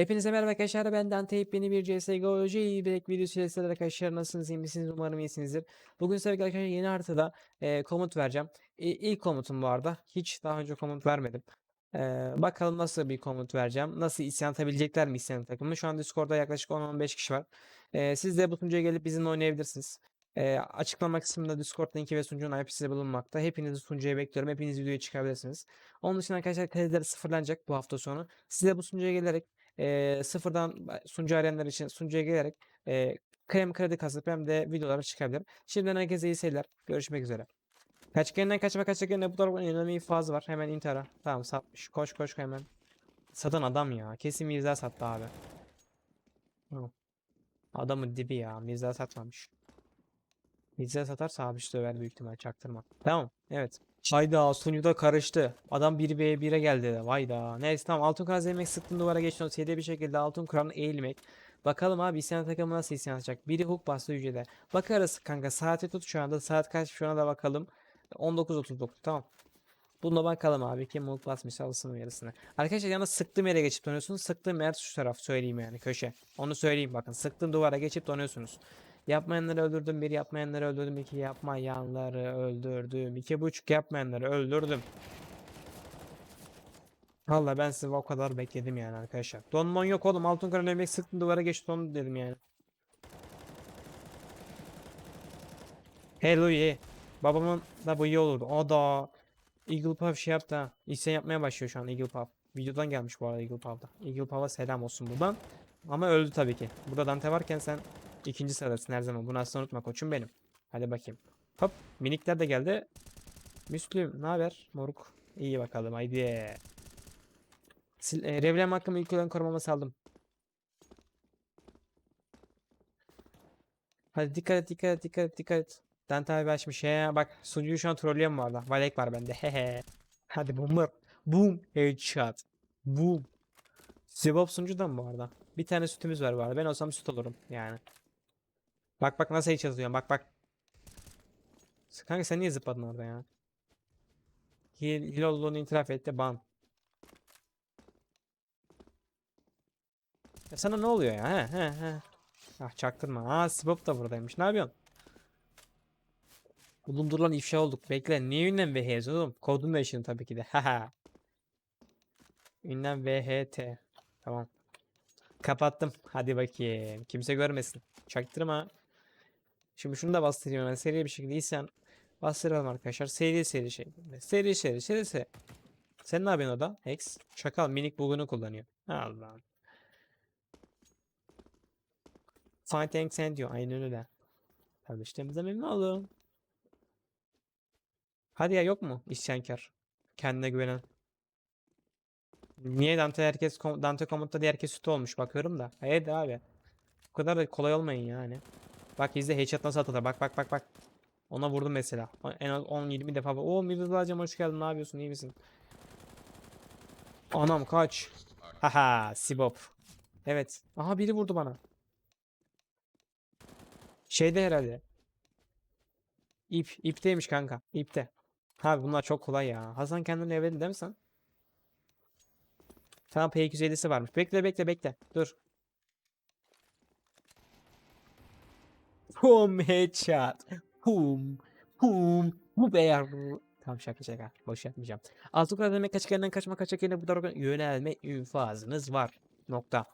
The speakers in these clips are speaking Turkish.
Hepinize merhaba arkadaşlar ben Dante yeni bir CSGO Jailbreak videosu ile sizlerle arkadaşlar nasılsınız iyi misiniz umarım iyisinizdir. Bugün size arkadaşlar yeni haritada e, komut vereceğim. İ- ilk komutum bu arada hiç daha önce komut vermedim. E, bakalım nasıl bir komut vereceğim. Nasıl isyan atabilecekler mi isyan takımı. Şu an Discord'da yaklaşık 10-15 kişi var. E, siz de bu sunucuya gelip bizimle oynayabilirsiniz. E, açıklama kısmında Discord linki ve sunucunun IP'si bulunmakta. Hepinizi sunucuya bekliyorum. Hepiniz videoya çıkabilirsiniz. Onun dışında arkadaşlar krediler sıfırlanacak bu hafta sonu. Siz de bu sunucuya gelerek e, sıfırdan sunucu arayanlar için sunucuya gelerek e, krem kredi kasıp hem de videolara çıkabilir. Şimdiden herkese iyi seyirler. Görüşmek üzere. Kaçkeninden kaçma kaçkeninden bu tarafa inanılmaz iyi fazla var. Hemen intihara. Tamam satmış. Koş koş hemen. Satan adam ya. Kesin Mirza sattı abi. Adamın dibi ya. Mirza satmamış. Mirza satarsa abi işte döver büyük ihtimal çaktırma. Tamam. Evet. Hayda sunucuda karıştı. Adam 1v1'e geldi. Vayda. Neyse tamam altın kuran zemek sıktın duvara geçti. Seri bir şekilde altın kuran eğilmek. Bakalım abi isyan takımı nasıl isyan atacak. Biri hook bastı hücrede. Bakarız kanka saati tut şu anda. Saat kaç şu anda bakalım. 19.39 tamam. Buna bakalım abi kim hook basmış alsın yarısını. Arkadaşlar yalnız sıktığım yere geçip dönüyorsunuz. Sıktığım yer şu taraf söyleyeyim yani köşe. Onu söyleyeyim bakın. Sıktığım duvara geçip dönüyorsunuz. Yapmayanları öldürdüm. Bir yapmayanları öldürdüm. iki yapmayanları öldürdüm. iki buçuk yapmayanları öldürdüm. Valla ben sizi o kadar bekledim yani arkadaşlar. Donmon yok oğlum. Altın kral emek sıktım duvara geçti onu dedim yani. Hello ye. Babamın da bu iyi olurdu. O da Eagle Puff şey yaptı ha. Yapmaya başlıyor şu an Eagle Puff. Videodan gelmiş bu arada Eagle Puff'da. Eagle Puff'a selam olsun buradan. Ama öldü tabii ki. Burada Dante varken sen ikinci sıradasın her zaman. Bunu asla unutma koçum benim. Hadi bakayım. Hop. Minikler de geldi. Müslüm ne haber? Moruk. İyi bakalım haydi. Sil e, Revlem hakkımı ilk olan korumama saldım. Hadi dikkat et dikkat et dikkat et dikkat et. Dante abi açmış. He bak sunucuyu şu an trollüyorum bu arada. Valek var bende. Hehe. Hadi boomer. Boom. Headshot. Boom. Zibop sunucudan bu arada. Bir tane sütümüz var bu arada. Ben olsam süt olurum yani. Bak bak nasıl hiç yazıyorum. Bak bak. Kanka sen niye zıpladın orada ya? Hil, hil olduğunu itiraf etti. Ban. Ya sana ne oluyor ya? He he he. Ah çaktırma. Aa Sibop da buradaymış. Ne yapıyorsun? Oğlum dur lan ifşa olduk. Bekle. Niye ünlem VHS oğlum? Kodun değiştirdin tabii ki de. Haha. ünlem VHT. Tamam. Kapattım. Hadi bakayım. Kimse görmesin. Çaktırma. Şimdi şunu da bastırıyorum. Ben seri bir şekilde isyan bastıralım arkadaşlar. Seri seri şey. Seri seri seri seri. Sen ne yapıyorsun orada? Hex. Çakal minik bugunu kullanıyor. Allah'ım. Fight Tank sen diyor. Aynen öyle. Kardeşlerimize memnun oldum. Hadi ya yok mu isyankar? Kendine güvenen. Niye Dante herkes Dante komutta diye herkes sütü olmuş bakıyorum da. Hayır abi. Bu kadar da kolay olmayın yani. Bak izle headshot nasıl atılır. Bak bak bak bak. Ona vurdum mesela. En az 10-20 defa. Oo Mirza'cığım hoş geldin. Ne yapıyorsun? İyi misin? Anam kaç. Haha Sibop. Evet. Aha biri vurdu bana. Şeyde herhalde. İp. İpteymiş kanka. İpte. Abi bunlar çok kolay ya. Hasan kendini evledin değil mi sen? Tamam P250'si varmış. Bekle bekle bekle. Dur. Hum headshot. Hum. Hum. Bu beyar. Tamam şaka şaka. Boş yapmayacağım. Altı kadar demek kaç kendinden kaçma kaçak yerine bu tarafa yönelme infazınız var. Nokta.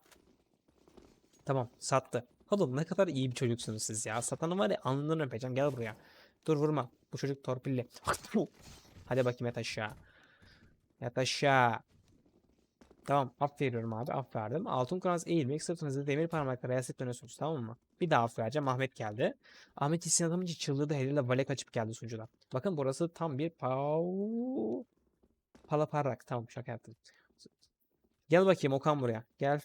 Tamam sattı. Oğlum ne kadar iyi bir çocuksunuz siz ya. Satanı var ya alnından öpeceğim. Gel buraya. Dur vurma. Bu çocuk torpilli. Hadi bakayım yat aşağı. Yat aşağı. Tamam af veriyorum abi af verdim. Altın kuranız eğilmek sırtınızda demir parmaklara yastık dönüyorsunuz tamam mı? Bir daha af vereceğim Ahmet geldi. Ahmet isyan adamınca çıldırdı heliyle valek açıp geldi sunucudan. Bakın burası tam bir pau... Palaparrak tamam şaka yaptım. Gel bakayım Okan buraya. Gel.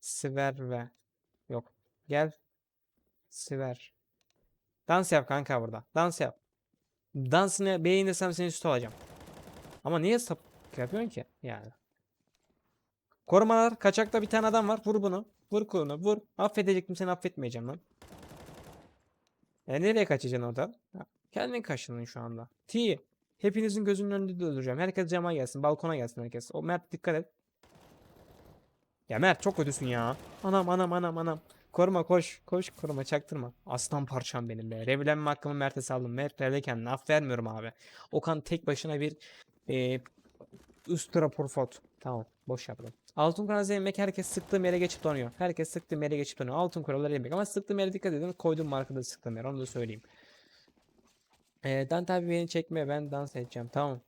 Siver ve. Yok. Gel. Siver. Dans yap kanka burada. Dans yap. Dansını beğenirsem seni süt alacağım. Ama niye sap yapıyorsun ki? Yani. Korumalar. Kaçakta bir tane adam var. Vur bunu. Vur kolunu. Vur. Affedecektim seni affetmeyeceğim lan. E nereye kaçacaksın oradan? Ha, Kendin kaçtın şu anda. T. Hepinizin gözünün önünde de öldüreceğim. Herkes cama gelsin. Balkona gelsin herkes. O Mert dikkat et. Ya Mert çok kötüsün ya. Anam anam anam anam. Koruma koş. Koş koruma çaktırma. Aslan parçam benim be. Revlenme hakkımı Mert'e saldım. Mert revle kendine. Af vermiyorum abi. Okan tek başına bir e, üst rapor fot. Tamam. Boş yaptım. Altın kuralı yemek herkes sıktığım yere geçip donuyor. Herkes sıktığım yere geçip donuyor. Altın kuralları yemek. Ama sıktığım yere dikkat edin. Koyduğum markada sıktığım yer. Onu da söyleyeyim. E, Dante abi beni çekme. Ben dans edeceğim. Tamam.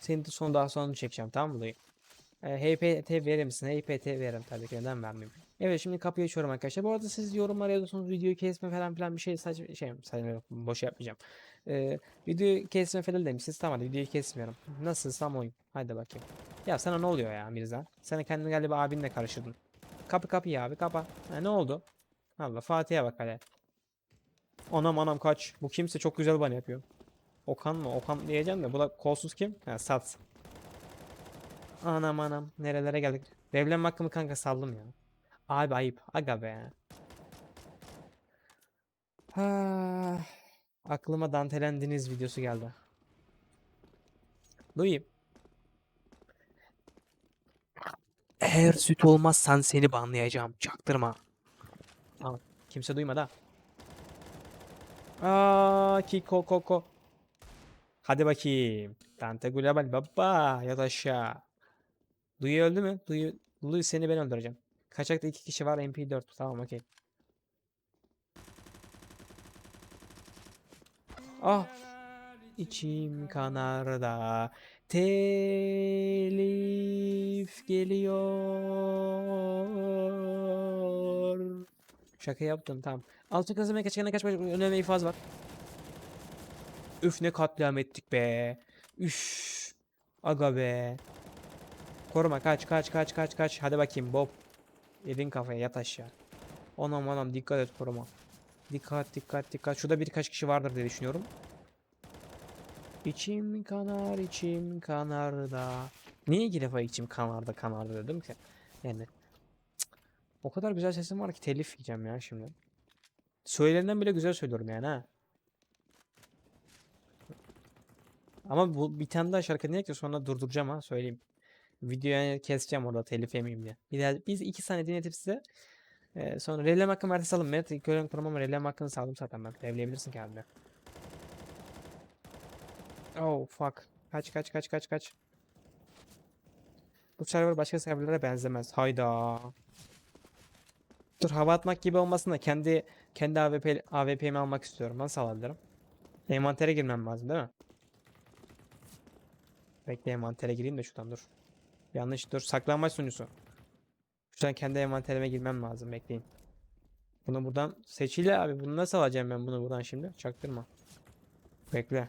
Senin de son daha sonra çekeceğim. Tamam mı? E, HPT verir misin? HPT veririm tabii ki. Neden vermeyeyim? Evet şimdi kapıyı açıyorum arkadaşlar. Bu arada siz yorumlara yazıyorsunuz videoyu kesme falan filan bir şey saçma şey saçma boş yapmayacağım. Ee, videoyu kesme falan demişsiniz tamam videoyu kesmiyorum. Nasılsam oyun. Hadi bakayım. Ya sana ne oluyor ya Mirza? Sen kendini galiba abinle karıştırdın. Kapı kapıyı abi kapa. Ha, ne oldu? Allah Fatih'e bak hadi. Anam anam kaç. Bu kimse çok güzel bana yapıyor. Okan mı? Okan diyeceğim de bu da kolsuz kim? Ha Sat. Anam anam. Nerelere geldik? Devlenme hakkımı kanka saldım ya. Abi ayıp. Aga be. Ha, aklıma dantelendiniz videosu geldi. Duyayım. Eğer süt olmazsan seni banlayacağım. Çaktırma. Tamam. Kimse duymadı ha. Aa, Kiko Koko. Hadi bakayım. Dante Global baba yat aşağı. Duyu öldü mü? Duyu, Duyu seni ben öldüreceğim. Kaçakta iki kişi var MP4. Tamam okey. Ah. İçim kanarda. Telif geliyor. Şaka yaptım tamam. Altın kazanmaya kaçana kaçma öneme ifaz var. Üf ne katliam ettik be. Üf. Aga be. Koruma kaç kaç kaç kaç kaç. Hadi bakayım Bob. Yedin kafaya yat aşağı. Anam anam dikkat et koruma. Dikkat dikkat dikkat. Şurada birkaç kişi vardır diye düşünüyorum. İçim kanar içim kanar da. Niye iki defa içim kanarda kanarda dedim ki. Yani cık, o kadar güzel sesim var ki telif yiyeceğim ya şimdi. Söylenen bile güzel söylüyorum yani ha. Ama bu bir tane daha şarkı dinleyek de sonra durduracağım ha söyleyeyim. Videoyu keseceğim orada telif yemeyeyim diye. Bir biz iki saniye dinletip size ee, sonra revlem hakkımı ertesi alın. Mert ilk öğren kurum ama revlem hakkını saldım zaten ben. Revleyebilirsin kendine. Oh fuck. Kaç kaç kaç kaç kaç. Bu server başka serverlere benzemez. Hayda. Dur hava atmak gibi olmasın da kendi kendi AWP AWP'mi almak istiyorum. Nasıl alabilirim? Envantere girmem lazım değil mi? Bekle envantere gireyim de şuradan dur. Yanlış dur. Saklanmaç sunucusu. Şuradan kendi envanterime girmem lazım. Bekleyin. Bunu buradan seçili abi. Bunu nasıl alacağım ben bunu buradan şimdi? Çaktırma. Bekle.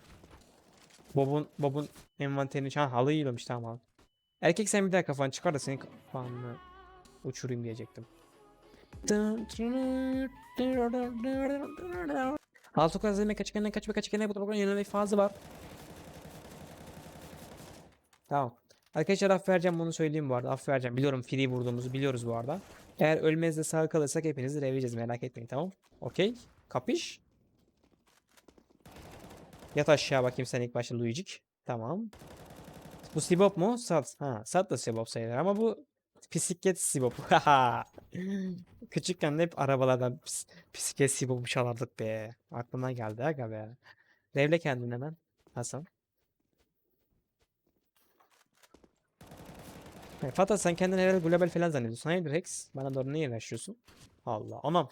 Bob'un Bob'un envanterini ha halı yiyormuş tamam. Erkek sen bir daha kafanı çıkar da senin kafanı uçurayım diyecektim. Altı kadar izlemek kaç kaç bir kaç kere bu programın yenilemek fazla var. Tamam. Arkadaşlar af vereceğim bunu söyleyeyim bu arada. Af vereceğim. Biliyorum free vurduğumuzu biliyoruz bu arada. Eğer ölmez de sağ kalırsak hepinizi revleyeceğiz merak etmeyin tamam. Okey. Kapış. Yat aşağı bakayım sen ilk başta Luigi. Tamam. Bu Sibop mu? Sat. Ha, Sat da Sibop sayılır ama bu bisiklet Sibop. Küçükken de hep arabalardan bis bisiklet Sibop'u çalardık be. Aklıma geldi aga be. Revle kendini hemen. Hasan. Hey, Fatih sen kendini herhalde global falan zannediyorsun. Hayırdır Hex? Bana doğru niye yaşıyorsun? Allah. Anam.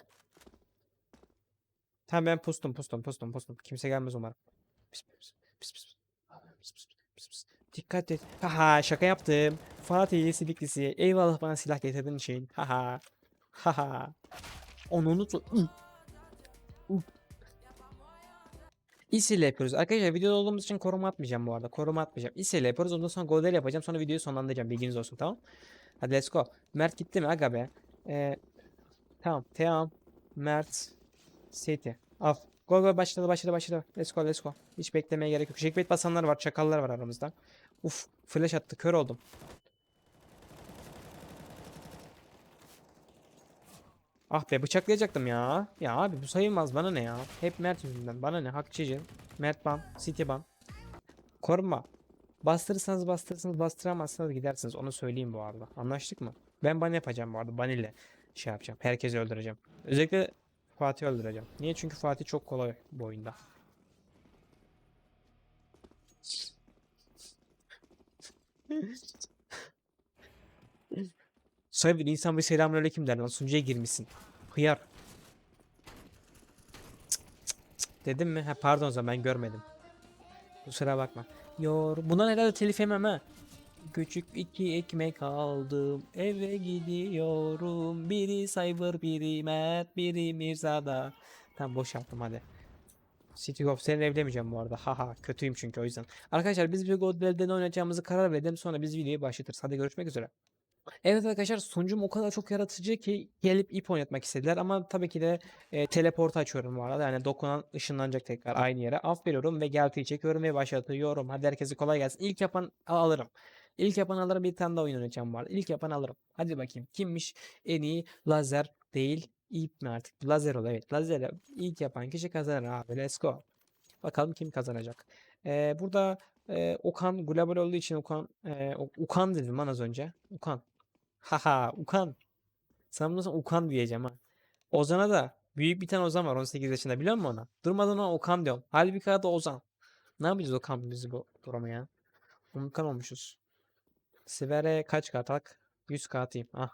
Tamam ben pustum pustum pustum pustum. Kimse gelmez umarım. Pis, pis, pis, pis. Pis, pis, pis, pis. Dikkat et. Haha şaka yaptım. Fatih Siliklisi. Eyvallah bana silah getirdiğin için. Haha. Haha. Onu unutma. İS ile yapıyoruz. Arkadaşlar videoda olduğumuz için koruma atmayacağım bu arada. Koruma atmayacağım. İS ile yapıyoruz. Ondan sonra golleri yapacağım. Sonra videoyu sonlandıracağım. Bilginiz olsun tamam. Hadi let's go. Mert gitti mi? Aga be. Ee, tamam. Tamam. Mert. City. Af. Go go başladı başladı başladı. Let's go let's go. Hiç beklemeye gerek yok. Jackbait basanlar var. Çakallar var aramızda. Uf. Flash attı. Kör oldum. Ah be bıçaklayacaktım ya. Ya abi bu sayılmaz bana ne ya. Hep Mert yüzünden. Bana ne hakçıcı. Mert ban. City ban. Koruma. Bastırırsanız bastırırsınız bastıramazsanız gidersiniz. Onu söyleyeyim bu arada. Anlaştık mı? Ben ban yapacağım bu arada. Ban ile şey yapacağım. Herkesi öldüreceğim. Özellikle Fatih'i öldüreceğim. Niye? Çünkü Fatih çok kolay bu oyunda. Sonra bir insan bir selamünaleyküm der lan. Sunucuya girmişsin. Hıyar. Dedim mi? Ha, pardon o zaman ben görmedim. Kusura bakma. Yor. Bundan herhalde telif yemem ha. Küçük iki ekmek aldım. Eve gidiyorum. Biri Cyber, biri Mert, biri Mirza'da. Tamam boş yaptım hadi. City of seni evlemeyeceğim bu arada. Haha kötüyüm çünkü o yüzden. Arkadaşlar biz bir Godwell'de ne oynayacağımızı karar verelim. Sonra biz videoyu başlatırız. Hadi görüşmek üzere. Evet arkadaşlar sunucum o kadar çok yaratıcı ki gelip ip oynatmak istediler ama tabii ki de e, teleport açıyorum bu arada. Yani dokunan ışınlanacak tekrar aynı yere. Af veriyorum ve geltiyi çekiyorum ve başlatıyorum. Hadi herkese kolay gelsin. İlk yapan alırım. İlk yapan alırım bir tane daha oyun oynayacağım var İlk yapan alırım. Hadi bakayım kimmiş en iyi lazer değil ip mi artık? Lazer ol evet lazer ilk yapan kişi kazanır abi. Let's go. Bakalım kim kazanacak? E, burada e, Okan global olduğu için Okan e, O- Ukan dedim lan az önce. Ukan Haha Ukan. Bundan sonra Ukan diyeceğim ha. Ozan'a da büyük bir tane Ozan var 18 yaşında biliyor musun ona? Durmadan ona Okan diyorum. Halbuki adı Ozan. Ne yapacağız Okan bizi bu duruma ya? Unutkan olmuşuz. Sivere kaç kart ak? 100 kart atayım. Ah.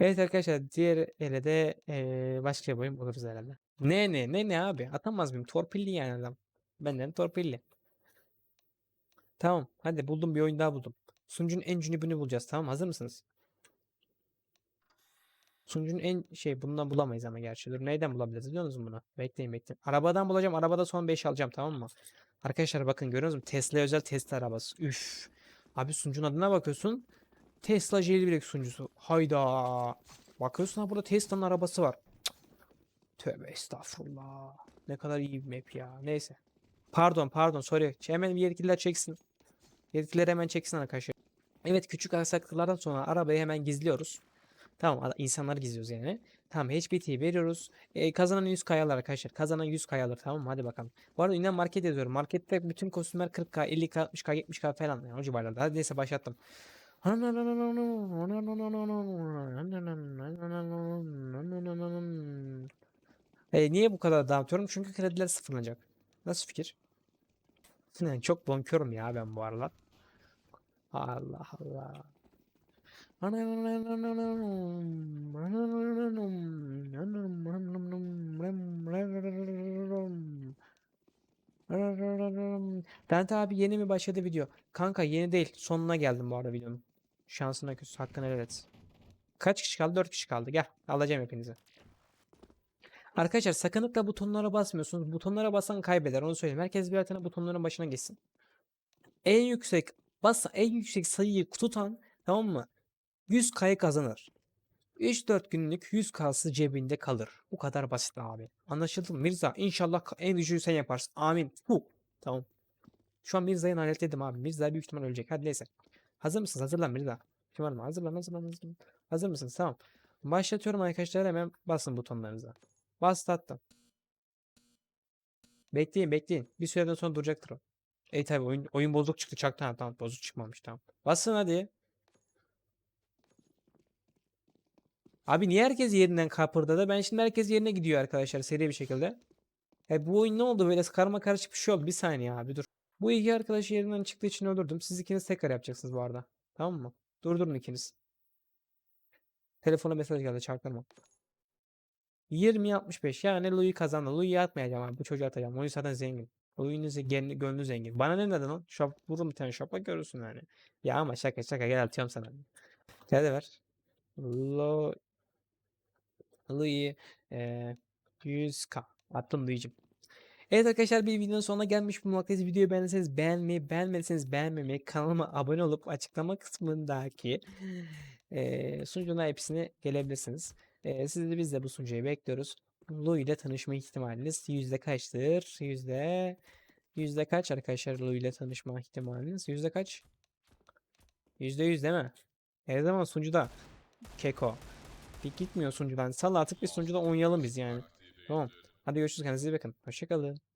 Evet arkadaşlar diğer ele de eee, başka bir oyun buluruz herhalde. Ne ne ne ne abi? Atamaz mıyım? Torpilli yani adam. Benden torpilli. Tamam. Hadi buldum bir oyun daha buldum. Sunucunun en cünübünü bulacağız. Tamam hazır mısınız? Sunucunun en şey bundan bulamayız ama gerçi. Dur neyden bulabiliriz biliyor musunuz bunu? Bekleyin bekleyin. Arabadan bulacağım. Arabada son 5 alacağım tamam mı? Arkadaşlar bakın görüyor musunuz? Tesla özel Tesla arabası. Üf. Abi sunucunun adına bakıyorsun. Tesla jailbreak sunucusu. Hayda. Bakıyorsun ha burada Tesla'nın arabası var. Cık. Tövbe estağfurullah. Ne kadar iyi bir map ya. Neyse. Pardon pardon sorry. Hemen bir yetkililer çeksin. Yetkililer hemen çeksin arkadaşlar. Evet küçük aksaklıklardan sonra arabayı hemen gizliyoruz. Tamam insanları gizliyoruz yani. Tamam HBT'yi veriyoruz. E, kazanan 100 kayalar arkadaşlar. Kazanan 100 kayalar tamam mı? Hadi bakalım. Bu arada yine market yazıyorum. Markette bütün kostümler 40k, 50k, 60k, 70k falan. Yani o civarlarda. Hadi neyse başlattım. E, niye bu kadar dağıtıyorum? Çünkü krediler sıfırlanacak. Nasıl fikir? Yani çok bonkörüm ya ben bu aralar. Allah Allah. Dante abi yeni mi başladı video? Kanka yeni değil. Sonuna geldim bu arada videonun. Şansına küs. Hakkını helal et. Kaç kişi kaldı? 4 kişi kaldı. Gel. Alacağım hepinizi. Arkadaşlar sakınlıkla butonlara basmıyorsunuz. Butonlara basan kaybeder. Onu söyleyeyim. Herkes bir tane butonların başına geçsin. En yüksek bas en yüksek sayıyı tutan tamam mı? 100 kayı kazanır. 3-4 günlük 100 kası cebinde kalır. Bu kadar basit abi. Anlaşıldı mı? Mirza inşallah en düşüğü sen yaparsın. Amin. Hu. Tamam. Şu an Mirza'yı hallettim abi. Mirza büyük ihtimal ölecek. Hadi neyse. Hazır mısınız? Hazırlan Mirza. Kim var mı? Hazırlan hazırlan hazırlan. Hazır mısınız? Tamam. Başlatıyorum arkadaşlar. Hemen basın butonlarınıza. Bastım. Bekleyin bekleyin. Bir süreden sonra duracaktır o. E tabi oyun, oyun bozuk çıktı çaktı. Ha, tamam bozuk çıkmamış tamam. Basın hadi. Abi niye herkes yerinden kapırdadı? Ben şimdi herkes yerine gidiyor arkadaşlar seri bir şekilde. E bu oyun ne oldu böyle karma karışık bir şey oldu. Bir saniye abi dur. Bu iki arkadaş yerinden çıktığı için öldürdüm. Siz ikiniz tekrar yapacaksınız bu arada. Tamam mı? Durdurun ikiniz. Telefona mesaj geldi çarptırma. 20-65 yani Louis kazandı. Louis'i atmayacağım abi. Bu çocuğu atacağım. Louis zaten zengin. Louis'in ze- gönlü zengin. Bana ne dedin lan? Şap, vurun bir tane şapla görürsün yani. Ya ama şaka şaka gel atıyorum sana. Hadi ver. Lo Louis eee 100k. Attım Louis'cim. Evet arkadaşlar bir videonun sonuna gelmiş bulunmaktayız. Videoyu beğendiyseniz beğenmeyi, beğenmediyseniz beğenmemeyi, kanalıma abone olup açıklama kısmındaki eee sunucuna hepsine gelebilirsiniz. Eee siz de biz de bu sunucuyu bekliyoruz. Lu ile tanışma ihtimaliniz yüzde kaçtır? Yüzde yüzde kaç arkadaşlar Lu ile tanışma ihtimaliniz? Yüzde kaç? Yüzde yüz değil mi? Her zaman sunucuda Keko. Bir gitmiyor sunucudan. Sal artık bir sunucuda oynayalım biz yani. Tamam. Hadi görüşürüz. Kendinize iyi bakın. Hoşçakalın.